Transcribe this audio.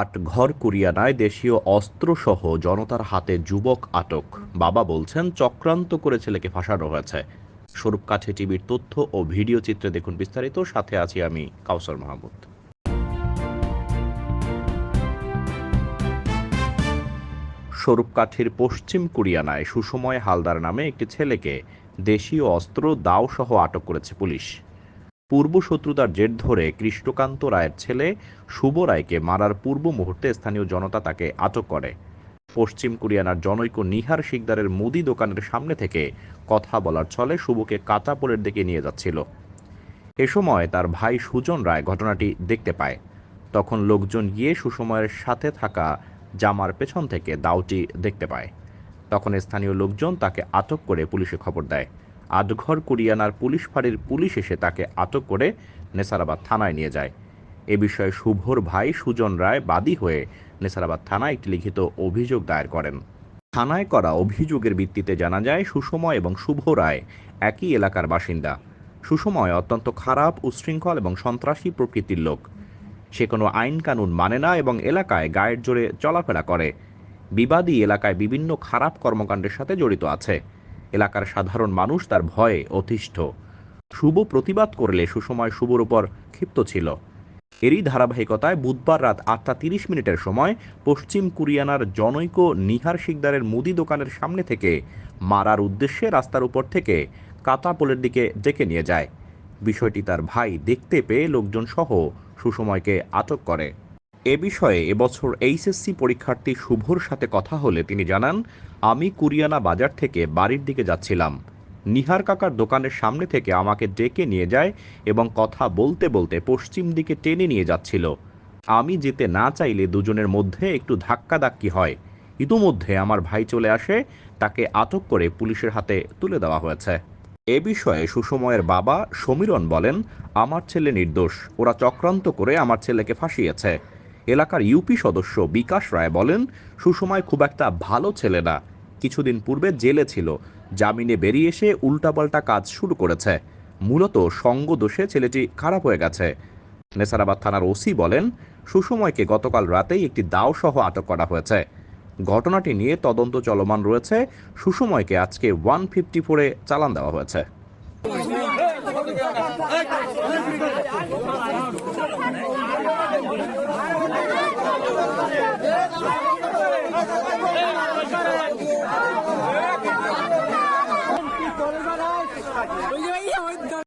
আট ঘর কুরিয়ানায় দেশীয় অস্ত্রসহ জনতার হাতে যুবক আটক। বাবা বলছেন, চক্রান্ত করে ছেলেকে ফাঁসানো হয়েছে। স্বরূপকাঠি টিভির তথ্য ও ভিডিও চিত্রে দেখুন বিস্তারিত। সাথে আছি আমি কাউসার মাহমুদ। স্বরূপকাঠির পশ্চিম কুরিয়ানায় সুসময় হালদার নামে একটি ছেলেকে দেশীয় অস্ত্র দাও সহ আটক করেছে পুলিশ। পূর্ব শত্রুতার জের ধরে কৃষ্ণকান্ত রায়ের ছেলে শুভ রায়কে মারার পূর্ব মুহূর্তে স্থানীয় জনতা তাকে আটক করে। পশ্চিম কোরিয়ানার জনৈক নিহার শিকদারের মুদি দোকানের সামনে থেকে কথা বলার ছলে শুভকে কাঁচাপোলের দিকে নিয়ে যাচ্ছিল। এ সময় তার ভাই সুজন রায় ঘটনাটি দেখতে পায়। তখন লোকজন গিয়ে সুসময়ের সাথে থাকা জামার পেছন থেকে দাওটি দেখতে পায়। তখন স্থানীয় লোকজন তাকে আটক করে পুলিশে খবর দেয়। আটঘর কুরিয়ানার পুলিশ ফাঁড়ির পুলিশ এসে তাকে আটক করে নেসারাবাদ থানায় নিয়ে যায়। এ বিষয়ে শুভর ভাই সুজন রায় বাদী হয়ে নেসারাবাদ থানায় একটি লিখিত অভিযোগ দায়ের করেন। থানায় করা অভিযোগের ভিত্তিতে জানা যায় সুষময় এবং শুভ রায় একই এলাকার বাসিন্দা। সুসময় অত্যন্ত খারাপ, উশৃঙ্খল এবং সন্ত্রাসী প্রকৃতির লোক। সে কোনো আইন কানুন মানে না এবং এলাকায় গায়ের জোরে চলাফেরা করে। বিবাদী এলাকায় বিভিন্ন খারাপ কর্মকাণ্ডের সাথে জড়িত আছে। এলাকার সাধারণ মানুষ তার ভয়ে অতিষ্ঠ। শুভ প্রতিবাদ করলে সুসময় শুভর উপর ক্ষিপ্ত ছিল। এরই ধারাবাহিকতায় বুধবার রাত আটটা তিরিশ মিনিটের সময় পশ্চিম কুরিয়ানার জনৈক নিহার শিকদারের মুদি দোকানের সামনে থেকে মারার উদ্দেশ্যে রাস্তার উপর থেকে কাতাপোলের দিকে ডেকে নিয়ে যায়। বিষয়টি তার ভাই দেখতে পেয়ে লোকজন সহ সুসময়কে আটক করে। এ বিষয়ে এবছর এইচএসসি পরীক্ষার্থী শুভর সাথে কথা হলে তিনি জানান, আমি কুরিয়ানা বাজার থেকে বাড়ির দিকে যাচ্ছিলাম। নিহার কাকার দোকানের সামনে থেকে আমাকে ডেকে নিয়ে যায় এবং কথা বলতে বলতে পশ্চিম দিকে টেনে নিয়ে যাচ্ছিল। আমি যেতে না চাইলে দুজনের মধ্যে একটু ধাক্কাধাক্কি হয়। ইতোমধ্যে আমার ভাই চলে আসে, তাকে আটক করে পুলিশের হাতে তুলে দেওয়া হয়েছে। এ বিষয়ে সুসময়ের বাবা সমীরণ বলেন, আমার ছেলে নির্দোষ। ওরা চক্রান্ত করে আমার ছেলেকে ফাঁসিয়েছে। এলাকার ইউপি সদস্য বিকাশ রায় বলেন সুসময় খুব একটা ভালো ছেলে না কিছুদিন পূর্বে জেলে ছিল জামিনে বেরিয়ে এসে উল্টাপাল্টা কাজ শুরু করেছে মূলত সঙ্গ দোষে ছেলেটি খারাপ হয়ে গেছে নেসারাবাদ থানার ওসি বলেন সুসময়কে গতকাল রাতেই একটি দাও সহ আটক করা হয়েছে ঘটনাটি নিয়ে তদন্ত চলমান রয়েছে সুসময়কে আজকে ওয়ান ফিফটি ফোরে চালান দেওয়া হয়েছে